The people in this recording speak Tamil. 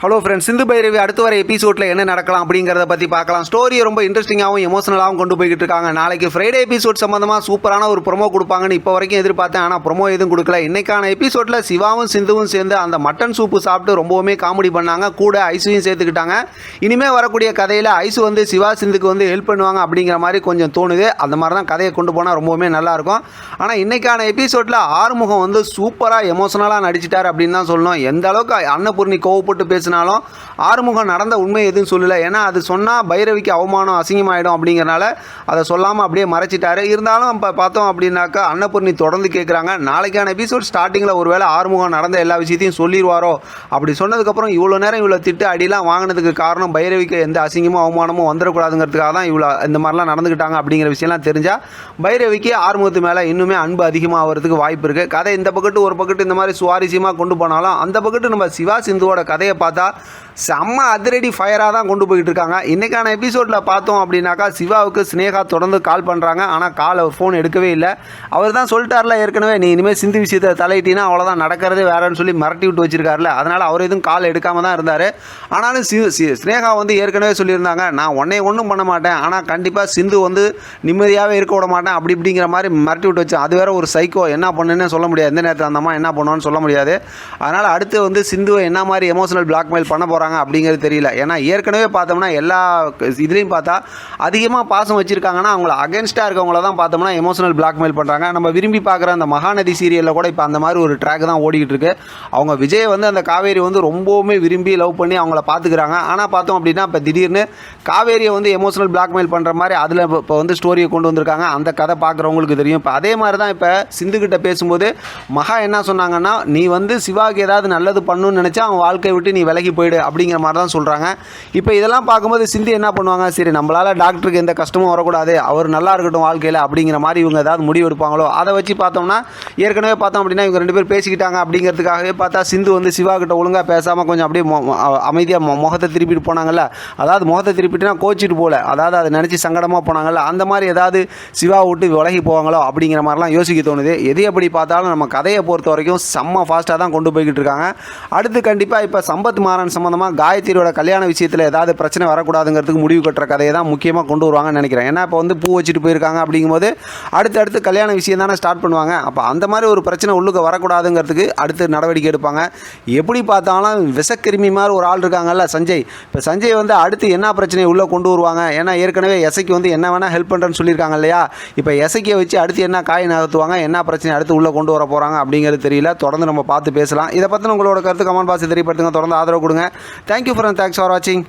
ஹலோ ஃப்ரெண்ட்ஸ் சிந்து பைரவி அடுத்து வர எபிசோடில் என்ன நடக்கலாம் அப்படிங்கிறத பற்றி பார்க்கலாம். ஸ்டோரியை ரொம்ப இன்ட்ரெஸ்டிங்காகவும் எமோஷனலாகவும் கொண்டு போய்கிட்டு இருக்காங்க. நாளைக்கு ஃப்ரைடே எபிசோட் சம்மந்தமாக சூப்பரான ஒரு ப்ரொமோ கொடுப்பாங்கன்னு இப்போ வரைக்கும் எதிர்பார்த்தேன். ஆனால் ப்ரொமோ எதுவும் கொடுக்கல. இன்னைக்கான எபிசோடில் சிவாவும் சிந்துவும் சேர்ந்து அந்த மட்டன் சூப்பு சாப்பிட்டு ரொம்பவுமே காமெடி பண்ணாங்க. கூட ஐசுவையும் சேர்த்துக்கிட்டாங்க. இனிமேல் வரக்கூடிய கதையில் ஐசு வந்து சிவா சிந்துக்கு வந்து ஹெல்ப் பண்ணுவாங்க அப்படிங்கிற மாதிரி கொஞ்சம் தோணுது. அந்த மாதிரி தான் கதையை கொண்டு போனால் ரொம்பவுமே நல்லாயிருக்கும் ஆனால் இன்றைக்கான எபிசோடில் ஆறுமுகம் வந்து சூப்பராக எமோஷனலாக நடிச்சிட்டார் அப்படின்னு தான் சொல்லணும். எந்த அளவுக்கு அன்னபூர்ணி கோவப்பட்டு பேசினாலும் ஆறுமுகம் நடந்த உண்மை எதுவும் சொல்லலை. ஏன்னா அது சொன்னால் பைரவிக்கு அவமானம் அசிங்கமாயிடும் அப்படிங்கிறனால அதை சொல்லாமல் அப்படியே மறைச்சிட்டாரு. இருந்தாலும் இப்போ பார்த்தோம் அப்படின்னாக்கா அன்னபூர்ணி தொடர்ந்து கேட்குறாங்க நாளைக்கான எபிசோட் ஸ்டார்டிங்கில் ஒருவேளை ஆறுமுகம் நடந்த எல்லா விஷயத்தையும் சொல்லிடுவாரோ அப்படி சொன்னதுக்கப்புறம் இவ்வளோ நேரம் இவ்வளோ திட்டு அடிலாம் வாங்கினதுக்கு காரணம் பைரவிக்கு எந்த அசிங்கமும் அவமானமும் வந்துடக்கூடாதுங்கிறதுக்காக தான் இவ்வளோ இந்த மாதிரிலாம் நடந்துக்கிட்டாங்க அப்படிங்கிற விஷயம்லாம் தெரிஞ்சால் பைரவிக்கு ஆறுமுகத்து மேலே இன்னுமே அன்பு அதிகமாகிறதுக்கு வாய்ப்பு இருக்குது கதை இந்த பக்கத்து ஒரு பக்கத்து இந்த மாதிரி சுவாரஸ்யமாக கொண்டு போனாலும் அந்த பக்கத்து நம்ம சிவா சிந்துவோட கதையை பார்த்து আলাদা। செம்ம அதிரடி ஃபயராக தான் கொண்டு போயிட்டு இருக்காங்க. இன்றைக்கான எபிசோடில் பார்த்தோம் அப்படின்னாக்கா சிவாவுக்கு ஸ்னேகா தொடர்ந்து கால் பண்ணுறாங்க ஆனால் கால் அவர் ஃபோன் எடுக்கவே இல்லை. அவர் தான் சொல்லிட்டார்ல ஏற்கனவே நீ இனிமேல் சிந்து விஷயத்தை தலையிட்டினா அவ்வளோதான் நடக்கிறதே வேறன்னு சொல்லி மிரட்டி விட்டு வச்சிருக்காருல. அதனால் அவர் எதுவும் கால் எடுக்காமல் தான் இருந்தார். ஆனாலும் சி ஸ்னேகா வந்து ஏற்கனவே சொல்லியிருந்தாங்க நான் உன்னை ஒன்றும் பண்ண மாட்டேன். ஆனால் கண்டிப்பாக சிந்து வந்து நிம்மதியாகவே இருக்க விட மாட்டேன். அப்படி இப்படிங்கிற மாதிரி மிரட்டி விட்டு வச்சேன் அது வேற ஒரு சைக்கோ என்ன பண்ணுன்னு சொல்ல முடியாது. எந்த நேரத்தில் அந்தம்மா என்ன பண்ணுவான்னு சொல்ல முடியாது. அதனால் அடுத்து வந்து சிந்துவை என்ன மாதிரி எமோஷனல் பிளாக்மெயில் பண்ண போகிறாங்க அப்படிங்கிறது தெரியல. ஏன்னா ஏற்கனவே பார்த்தோம்னா எல்லா இதுலேயும் பார்த்தா அதிகமாக பாசம் வச்சுருக்காங்கன்னா அவங்கள அகேன்ஸ்டாக இருக்கவங்கள தான் பார்த்தோம்னா எமோஷனல் பிளாக்மெயில் பண்ணுறாங்க நம்ம விரும்பி பார்க்குற அந்த மகாநதி சீரியலில் கூட இப்போ அந்த மாதிரி ஒரு ட்ராக் தான் ஓடிக்கிட்டு இருக்கு. அவங்க விஜய் வந்து அந்த காவேரி வந்து ரொம்பவுமே விரும்பி லவ் பண்ணி அவங்கள பார்த்துக்கிறாங்க. ஆனால் பார்த்தோம் அப்படின்னா இப்போ திடீர்னு காவேரியை வந்து எமோஷனல் பிளாக்மெயில் பண்ணுற மாதிரி அதில் இப்போ வந்து ஸ்டோரியை கொண்டு வந்திருக்காங்க. அந்த கதை பார்க்குறவங்களுக்கு தெரியும். இப்போ அதே மாதிரி தான் இப்போ சிந்துக்கிட்ட பேசும்போது மகா என்ன சொன்னாங்கன்னா நீ வந்து சிவாக்கு ஏதாவது நல்லது பண்ணணும்னு நினச்சா அவன் வாழ்க்கையை விட்டு நீ விலகி போயிடு அப்படிங்கிற மாதிரி தான் சொல்கிறாங்க இப்போ இதெல்லாம் பார்க்கும்போது சிந்தி என்ன பண்ணுவாங்க? சரி நம்மளால் டாக்டருக்கு எந்த கஷ்டமும் வரக்கூடாது. அவர் நல்லா இருக்கட்டும் வாழ்க்கையில் அப்படிங்கிற மாதிரி இவங்க ஏதாவது முடிவு எடுப்பாங்களோ? அதை வச்சு பார்த்தோம்னா ஏற்கனவே பார்த்தோம் அப்படின்னா இவங்க ரெண்டு பேர் பேசிக்கிட்டாங்க அப்படிங்கிறதுக்காகவே பார்த்தா சிந்து வந்து சிவா கிட்ட ஒழுங்காக பேசாமல் கொஞ்சம் அப்படியே அமைதியாக முகத்தை திருப்பிட்டு போனாங்கல்ல? அதாவது முகத்தை திருப்பிட்டுனா கோச்சிட்டு போகல அதாவது அதை நினச்சி சங்கடமாக போனாங்கல்ல? அந்த மாதிரி ஏதாவது சிவா விட்டு விலகி போவாங்களோ? அப்படிங்கிற மாதிரிலாம் யோசிக்க தோணுது. எது எப்படி பார்த்தாலும் நம்ம கதையை பொறுத்த வரைக்கும் செம்ம ஃபாஸ்ட்டாக தான் கொண்டு போய்கிட்டு இருக்காங்க. அடுத்து கண்டிப்பாக இப்போ சம்பத் மாறன் சம்மந்தமாக காயத்ரியோட கல்யாண விஷயத்தில் ஏதாவது பிரச்சனை வரக்கூடாதுங்கிறதுக்கு முடிவு கட்டுற கதையை தான் முக்கியமாக கொண்டு வருவாங்கன்னு நினைக்கிறேன். ஏன்னா இப்போ வந்து பூ வச்சுட்டு போயிருக்காங்க அப்படிங்கும்போது அடுத்து அடுத்து கல்யாண விஷயம் தானே ஸ்டார்ட் பண்ணுவாங்க. அப்போ அந்த மாதிரி ஒரு பிரச்சனை உள்ளுக்கு வரக்கூடாதுங்கிறதுக்கு அடுத்து நடவடிக்கை எடுப்பாங்க. எப்படி பார்த்தாலும் விசக்கிருமி மாதிரி ஒரு ஆள் இருக்காங்கல்ல சஞ்சய். இப்போ சஞ்சய் வந்து அடுத்து என்ன பிரச்சனையை உள்ளே கொண்டு வருவாங்க? ஏன்னா ஏற்கனவே எசைக்கு வந்து என்ன வேணால் ஹெல்ப் பண்ணுறேன்னு சொல்லியிருக்காங்க இல்லையா? இப்போ எசைக்கியை வச்சு அடுத்து என்ன காய் நகர்த்துவாங்க? என்ன பிரச்சனை அடுத்து உள்ளே கொண்டு வர போகிறாங்க அப்படிங்கிறது தெரியல. தொடர்ந்து நம்ம பார்த்து பேசலாம். இதை பற்றின உங்களோட கருத்து கமெண்ட் பாக்ஸ் தெரியப்படுத்துங்க. தொடர்ந்து ஆதரவு கொடுங்க. தேங்க்யூ ஃபார் தேங்க்ஸ் ஃபார் வாட்சிங்